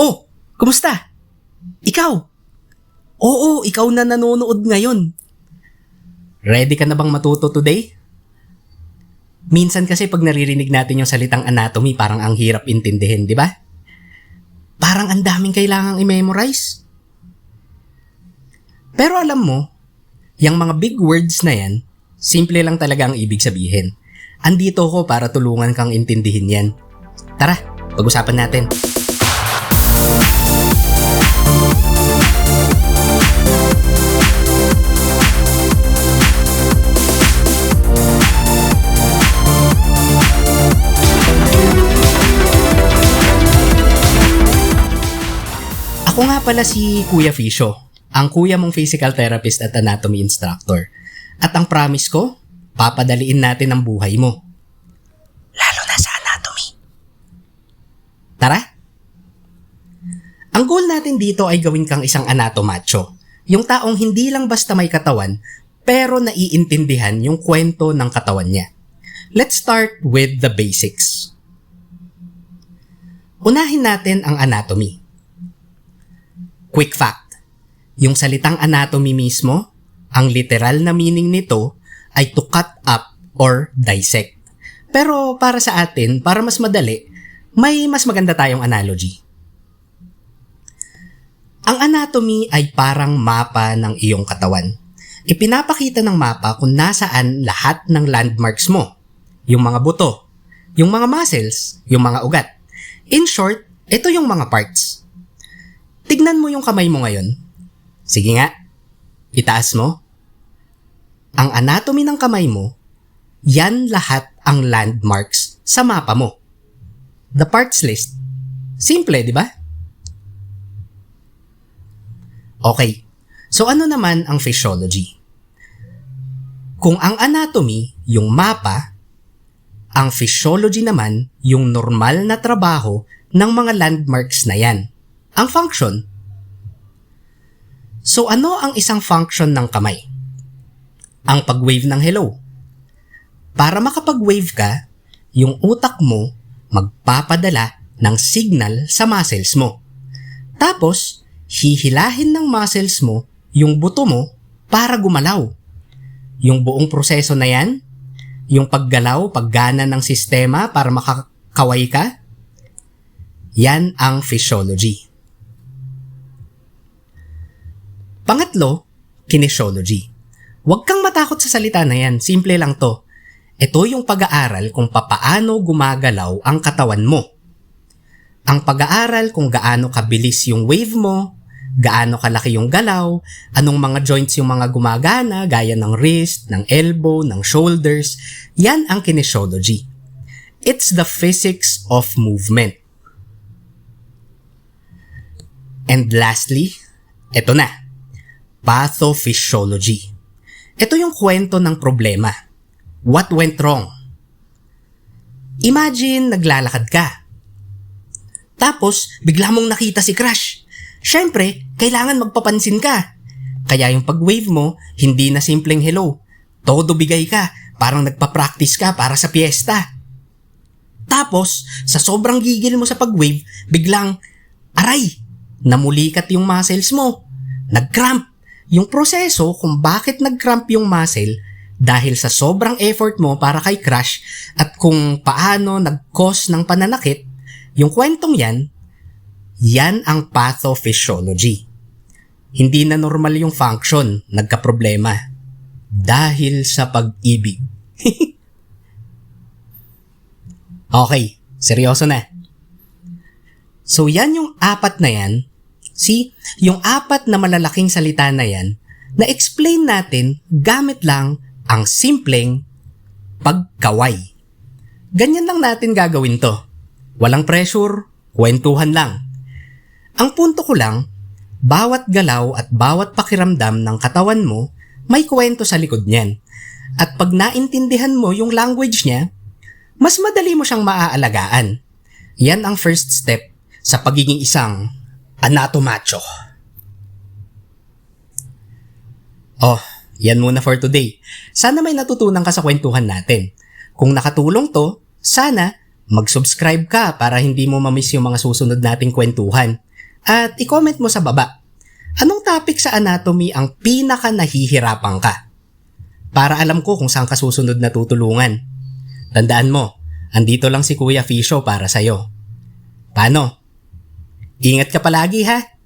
Oh, kumusta? Ikaw? Oo, ikaw na nanonood ngayon. Ready ka na bang matuto today? Minsan kasi pag naririnig natin yung salitang anatomy, parang ang hirap intindihin, di ba? Parang ang daming kailangang i-memorize. Pero alam mo, yung mga big words na yan, simple lang talaga ang ibig sabihin. Andito ko para tulungan kang intindihin yan. Tara, pag-usapan natin. Nga pala si Kuya Fisho, ang kuya mong physical therapist at anatomy instructor. At ang promise ko, papadaliin natin ang buhay mo. Lalo na sa anatomy. Tara! Ang goal natin dito ay gawin kang isang anatomacho. Yung taong hindi lang basta may katawan, pero naiintindihan yung kwento ng katawan niya. Let's start with the basics. Unahin natin ang anatomy. Quick fact. Yung salitang anatomy mismo, ang literal na meaning nito ay to cut up or dissect. Pero para sa atin, para mas madali, may mas maganda tayong analogy. Ang anatomy ay parang mapa ng iyong katawan. Ipinapakita ng mapa kung nasaan lahat ng landmarks mo. Yung mga buto, yung mga muscles, yung mga ugat. In short, ito yung mga parts. Tignan mo yung kamay mo ngayon. Sige nga, itaas mo. Ang anatomy ng kamay mo, yan lahat ang landmarks sa mapa mo. The parts list. Simple, di ba? Okay, so ano naman ang physiology? Kung ang anatomy, yung mapa, ang physiology naman, yung normal na trabaho ng mga landmarks na yan. Ang function. So ano ang isang function ng kamay? Ang pag-wave ng hello. Para makapag-wave ka, yung utak mo magpapadala ng signal sa muscles mo. Tapos, hihilahin ng muscles mo yung buto mo para gumalaw. Yung buong proseso na yan, yung paggalaw, paggana ng sistema para makakaway ka, yan ang physiology. Pangatlo, kinesiology. Huwag kang matakot sa salita na yan, simple lang to. Ito yung pag-aaral kung papaano gumagalaw ang katawan mo. Ang pag-aaral kung gaano kabilis yung wave mo, gaano kalaki yung galaw, anong mga joints yung mga gumagana gaya ng wrist, ng elbow, ng shoulders, yan ang kinesiology. It's the physics of movement. And lastly, eto na, pathophysiology. Ito yung kwento ng problema. What went wrong? Imagine naglalakad ka. Tapos, bigla mong nakita si Crush. Siyempre, kailangan magpapansin ka. Kaya yung pag-wave mo, hindi na simpleng hello. Todo bigay ka, parang nagpa-practice ka para sa piyesta. Tapos, sa sobrang gigil mo sa pag-wave, biglang, aray, namulikat yung muscles mo. Nag-cramp. Yung proseso kung bakit nag-cramp yung muscle dahil sa sobrang effort mo para kay Crush at kung paano nag-cause ng pananakit, yung kwentong yan, yan ang pathophysiology. Hindi na normal yung function, nagka-problema. Dahil sa pag-ibig. okay, seryoso na. So yan yung apat na yan. See, yung apat na malalaking salita na yan, na-explain natin gamit lang ang simpleng pagkaway. Ganyan lang natin gagawin to. Walang pressure, kwentuhan lang. Ang punto ko lang, bawat galaw at bawat pakiramdam ng katawan mo, may kwento sa likod niyan. At pag naintindihan mo yung language niya, mas madali mo siyang maaalagaan. Yan ang first step sa pagiging isang anatomacho. Oh, yan muna for today. Sana may natutunan ka sa kwentuhan natin. Kung nakatulong to, sana mag-subscribe ka para hindi mo mamiss yung mga susunod nating kwentuhan. At i-comment mo sa baba. Anong topic sa anatomy ang pinaka nahihirapan ka? Para alam ko kung saan ka susunod na tutulungan. Tandaan mo, andito lang si Kuya Fisho para sa'yo. Paano? Ingat ka palagi ha!